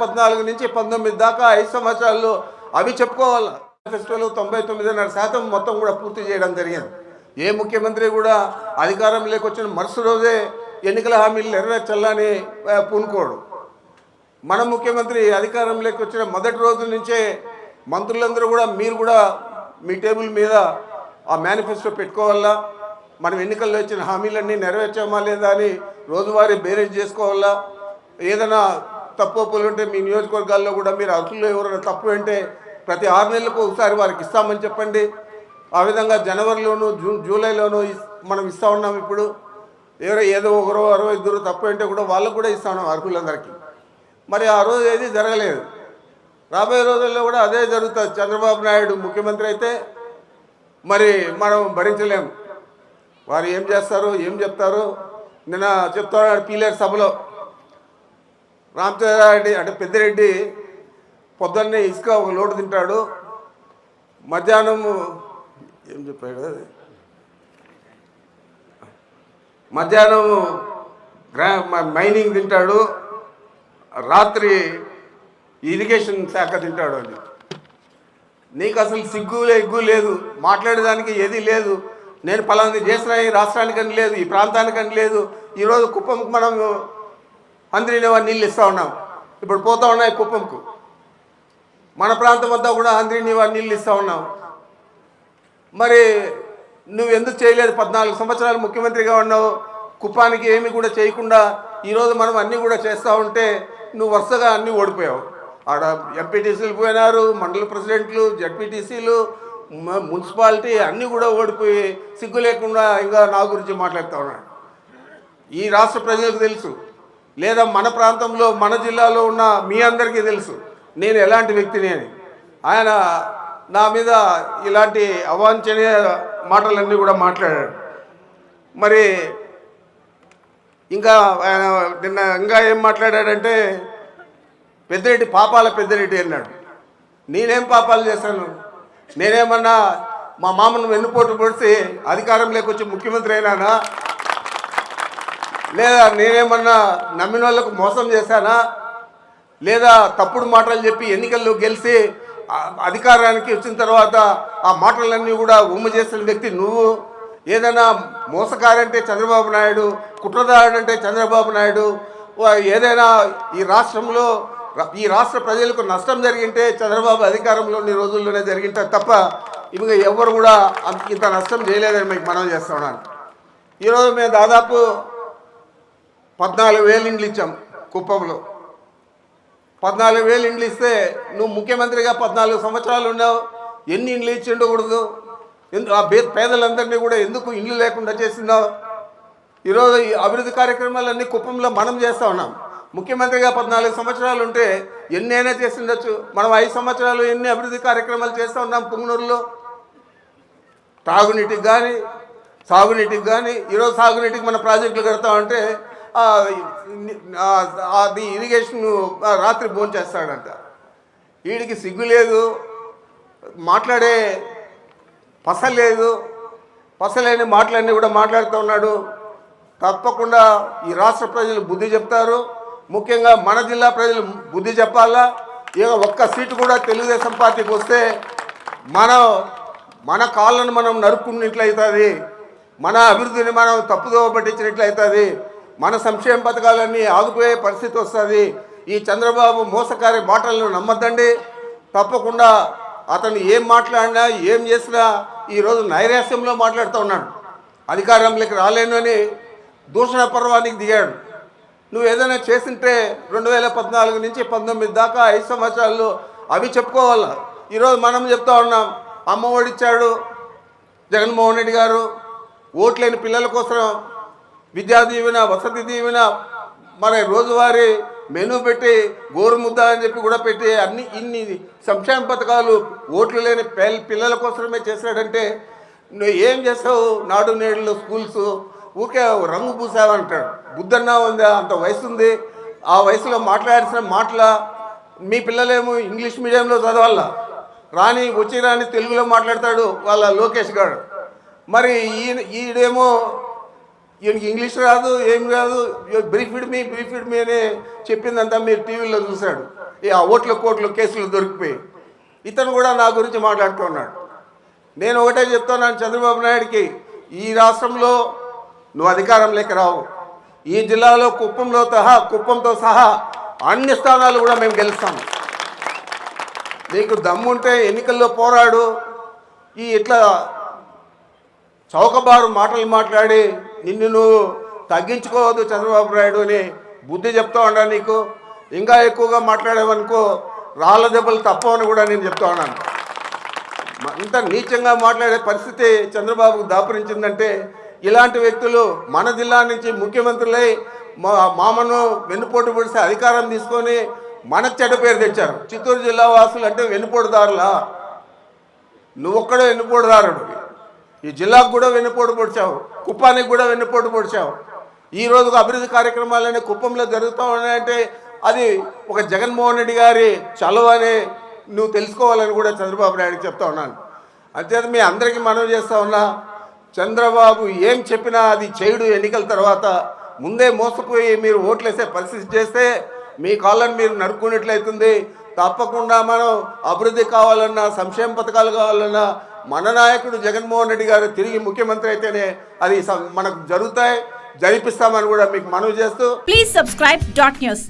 పద్నాలుగు నుంచి పంతొమ్మిది దాకా ఐదు సంవత్సరాల్లో అవి చెప్పుకోవాలి. ఫెస్టివల్ తొంభై తొమ్మిదిన్నర శాతం మొత్తం కూడా పూర్తి చేయడం జరిగింది. ఏ ముఖ్యమంత్రి కూడా అధికారం లేకొచ్చిన మరుసటి రోజే ఎన్నికల హామీలు నెరవేర్చాలని పూనుకోడు. మన ముఖ్యమంత్రి అధికారం లేకొచ్చిన మొదటి రోజు నుంచే మంత్రులందరూ కూడా మీరు కూడా మీ టేబుల్ మీద ఆ మేనిఫెస్టో పెట్టుకోవాలా? మనం ఎన్నికల్లో ఇచ్చిన హామీలన్నీ నెరవేర్చామా లేదా అని రోజువారీ బేరేజ్ చేసుకోవాలా? ఏదైనా తప్పు ఒప్పులు ఉంటే మీ నియోజకవర్గాల్లో కూడా మీరు అర్హులు ఎవరైనా తప్పు అంటే ప్రతి ఆరు నెలలకు ఒకసారి వారికి ఇస్తామని చెప్పండి. ఆ విధంగా జనవరిలోను జూ జూలైలోను ఇస్- మనం ఇస్తా ఉన్నాం ఇప్పుడు. ఎవరో ఏదో ఒకరో అరవై ఇద్దరు తప్పు అంటే కూడా వాళ్ళకు కూడా ఇస్తా ఉన్నాం అర్హులందరికీ. మరి ఆ రోజు ఏది జరగలేదు. రాబోయే రోజుల్లో కూడా అదే జరుగుతుంది. చంద్రబాబు నాయుడు ముఖ్యమంత్రి అయితే మరి మనం భరించలేము. వారు ఏం చేస్తారు ఏం చెప్తారు? నిన్న చెప్తున్నాడు పీలేరు సభలో. రామచంద్రారెడ్డి అంటే పెద్దిరెడ్డి పొద్దున్నే ఇసుక ఒక లోటు తింటాడు. మధ్యాహ్నం ఏం చెప్పాడు అది? మధ్యాహ్నం గ్రా మైనింగ్ తింటాడు. రాత్రి ఇరిగేషన్ శాఖ తింటాడు అని. నీకు అసలు సిగ్గు ఎగ్గు లేదు. మాట్లాడేదానికి ఏది లేదు. నేను పలానా చేసిన ఈ రాష్ట్రానికని లేదు ఈ ప్రాంతానికని లేదు. ఈరోజు కుప్పంకు మనం అంద్రినివా నీళ్ళు ఇస్తూ ఉన్నాం. ఇప్పుడు పోతా ఉన్నాయి కుప్పంకు. మన ప్రాంతం అంతా కూడా అంద్రినివా నీళ్ళు ఇస్తూ ఉన్నాం. మరి నువ్వు ఎందుకు చేయలేదు పద్నాలుగు సంవత్సరాలు ముఖ్యమంత్రిగా ఉన్నావు? కుప్పానికి ఏమి కూడా చేయకుండా ఈరోజు మనం అన్నీ కూడా చేస్తూ ఉంటే నువ్వు వరుసగా అన్నీ ఓడిపోయావు. ఆడ ఎంపీటీసీలు పోయినారు మండల ప్రెసిడెంట్లు జడ్పీటీసీలు మున్సిపాలిటీ అన్నీ కూడా ఓడిపోయి సిగ్గు లేకుండా ఇంకా నా గురించి మాట్లాడుతూ ఉన్నాడు ఈ రాష్ట్ర ప్రజలకు తెలుసు లేదా మన ప్రాంతంలో మన జిల్లాలో ఉన్న మీ అందరికీ తెలుసు నేను ఎలాంటి వ్యక్తిని అని. ఆయన నా మీద ఇలాంటి అవాంఛనీయ మాటలన్నీ కూడా మాట్లాడాడు. మరి ఇంకా ఆయన నిన్న ఇంకా ఏం మాట్లాడాడంటే పెద్దిరెడ్డి పాపాల పెద్దిరెడ్డి అన్నాడు. నేనేం పాపాలు చేశాను? నేనేమన్నా మా మామను వెన్నుపోటు పొడిచి అధికారంలోకి వచ్చి ముఖ్యమంత్రి అయినానా? లేదా నేనేమన్నా నమ్మిన వాళ్ళకు మోసం చేశానా? లేదా తప్పుడు మాటలు చెప్పి ఎన్నికల్లో గెలిచి అధికారానికి వచ్చిన తర్వాత ఆ మాటలన్నీ కూడా ఉమ్మ చేసిన వ్యక్తి నువ్వు? ఏదైనా మోసకారంటే చంద్రబాబు నాయుడు కుట్రదారుడంటే చంద్రబాబు నాయుడు ఏదైనా ఈ రాష్ట్రంలో ఈ రాష్ట్ర ప్రజలకు నష్టం జరిగింటే చంద్రబాబు అధికారంలో ఉన్న రోజుల్లోనే జరిగింటే తప్ప ఇవి ఎవరు కూడా అంత- ఇంత నష్టం చేయలేదని మీకు మనం చేస్తున్నాను ఈరోజు మేము దాదాపు పద్నాలుగు వేలు ఇండ్లు ఇచ్చాం కుప్పంలో. పద్నాలుగు వేలు ఇండ్లు ఇస్తే నువ్వు ముఖ్యమంత్రిగా పద్నాలుగు సంవత్సరాలు ఉన్నావు ఎన్ని ఇండ్లు ఇచ్చి ఉండకూడదు ఎందు ఆ బే పేదలందరినీ కూడా ఎందుకు ఇండ్లు లేకుండా చేసినావు ఈరోజు ఈ అభివృద్ధి కార్యక్రమాలన్నీ కుప్పంలో మనం చేస్తూ ఉన్నాం. ముఖ్యమంత్రిగా పద్నాలుగు సంవత్సరాలు ఉంటే ఎన్నైనా చేసిండొచ్చు మనం ఐదు సంవత్సరాలు ఎన్ని అభివృద్ధి కార్యక్రమాలు చేస్తూ ఉన్నాం పుంగనూరులో? తాగునీటికి కానీ సాగునీటికి కానీ ఈరోజు సాగునీటికి మన ప్రాజెక్టులు కడతామంటే ఉంటే అది ఇరిగేషన్ రాత్రి భోజనం చేస్తాడంట. వీడికి సిగ్గు లేదు మాట్లాడే పస లేదు పసలేని మాటలన్నీ కూడా మాట్లాడుతూ ఉన్నాడు. తప్పకుండా ఈ రాష్ట్ర ప్రజలు బుద్ధి చెప్తారు. ముఖ్యంగా మన జిల్లా ప్రజలు బుద్ధి చెప్పాలా? ఇక ఒక్క సీటు కూడా తెలుగుదేశం పార్టీకి వస్తే మనం మన కాళ్ళను మనం నరుక్కున్నట్లయితుంది. మన అభివృద్ధిని మనం తప్పుదో పట్టించినట్లయితుంది. మన సంక్షేమ పథకాలన్నీ ఆగిపోయే పరిస్థితి వస్తుంది. ఈ చంద్రబాబు మోసకారి మాటలను నమ్మద్దండి. తప్పకుండా అతను ఏం మాట్లాడినా ఏం చేసినా ఈరోజు నైరాస్యంలో మాట్లాడుతూ ఉన్నాడు. అధికారంలోకి రాలేను అని దూషణ పర్వానికి దిగాడు. నువ్వు ఏదైనా చేసింటే రెండు వేల పద్నాలుగు నుంచి పంతొమ్మిది దాకా ఐదు సంవత్సరాల్లో అవి చెప్పుకోవాలా? ఈరోజు మనం చెప్తా ఉన్నాం అమ్మ ఓడిచ్చాడు జగన్మోహన్ రెడ్డి గారు ఓట్లేని పిల్లల కోసం విద్యా దీవెన వసతి దీవెన మరి రోజువారీ మెనూ పెట్టి గోరుముద్ద అని చెప్పి కూడా పెట్టి అన్ని ఇన్ని సంక్షేమ పథకాలు ఓట్లు లేని పిల్లల కోసమే చేశాడంటే నువ్వు ఏం చేస్తావు? నాడు నేడులో స్కూల్స్ ఊరికే రంగు పూసావంటాడు. బుద్ధన్నా ఉందా? అంత వయసు ఉంది. ఆ వయసులో మాట్లాడాల్సిన మాటల మీ పిల్లలేమో ఇంగ్లీష్ మీడియంలో చదవాల. రాని వచ్చి రాని తెలుగులో మాట్లాడతాడు వాళ్ళ లోకేష్ గారు మరి ఈయన ఈడేమో ఈయనకి ఇంగ్లీష్ రాదు ఏం రాదు బ్రీఫిడ్ మీ బ్రీఫిడ్ మీ అని చెప్పిందంతా మీరు టీవీలో చూశాడు. ఈ ఆ ఓట్ల కోట్లు కేసులు దొరికిపోయి ఇతను కూడా నా గురించి మాట్లాడుతున్నాడు నేను ఒకటే చెప్తున్నాను చంద్రబాబు నాయుడికి ఈ రాష్ట్రంలో నువ్వు అధికారంలోకి రావు. ఈ జిల్లాలో కుప్పంలో సహా కుప్పంతో సహా అన్ని స్థానాలు కూడా మేము గెలుస్తాము. నీకు దమ్ముంటే ఎన్నికల్లో పోరాడు. ఈ ఇట్లా చౌకబారు మాటలు మాట్లాడి నిన్ను నువ్వు తగ్గించుకోవద్దు చంద్రబాబు నాయుడు అని బుద్ధి చెప్తా ఉన్నా నీకు. ఇంకా ఎక్కువగా మాట్లాడేవనుకో రాళ్ళ దెబ్బలు తప్పవని కూడా నేను చెప్తా ఉన్నాను. ఇంత నీచంగా మాట్లాడే పరిస్థితి చంద్రబాబుకు దాపురించిందంటే ఇలాంటి వ్యక్తులు మన జిల్లా నుంచి ముఖ్యమంత్రులై మా మామను వెన్నుపోటు పొడిస్తే అధికారం తీసుకొని మనకు చెడ్డ పేరు తెచ్చారు. చిత్తూరు జిల్లా వాసులు అంటే వెన్నుపోటుదారులా? నువ్వు వెన్నుపోటుదారుడు ఈ జిల్లాకు కూడా వెన్నుపోటు పొడిచావు. కుప్పానికి కూడా వెన్నుపోటు పొడిచావు. ఈ రోజు అభివృద్ధి కార్యక్రమాలన్నీ కుప్పంలో జరుగుతూ ఉన్నాయంటే అది ఒక జగన్మోహన్ రెడ్డి గారి చలువ అని నువ్వు తెలుసుకోవాలని కూడా చంద్రబాబు నాయుడుకి చెప్తా ఉన్నాను. అంతేత మీ అందరికీ మనం చేస్తా ఉన్నా చంద్రబాబు ఏం చెప్పినా అది చేయుడు ఎన్నికల తర్వాత ముందే మోసపోయి మీరు ఓట్లేసే పరిస్థితి చేస్తే మీ కాళ్ళని మీరు నరుక్కున్నట్లయితుంది. తప్పకుండా మనం అభివృద్ధి కావాలన్నా సంక్షేమ పథకాలు కావాలన్నా మన నాయకుడు జగన్మోహన్ రెడ్డి గారు తిరిగి ముఖ్యమంత్రి అయితేనే అది మనకు జరుగుతాయి జరిపిస్తామని కూడా మీకు మనవి చేస్తూ ప్లీజ్ సబ్స్క్రైబ్ డాట్ న్యూస్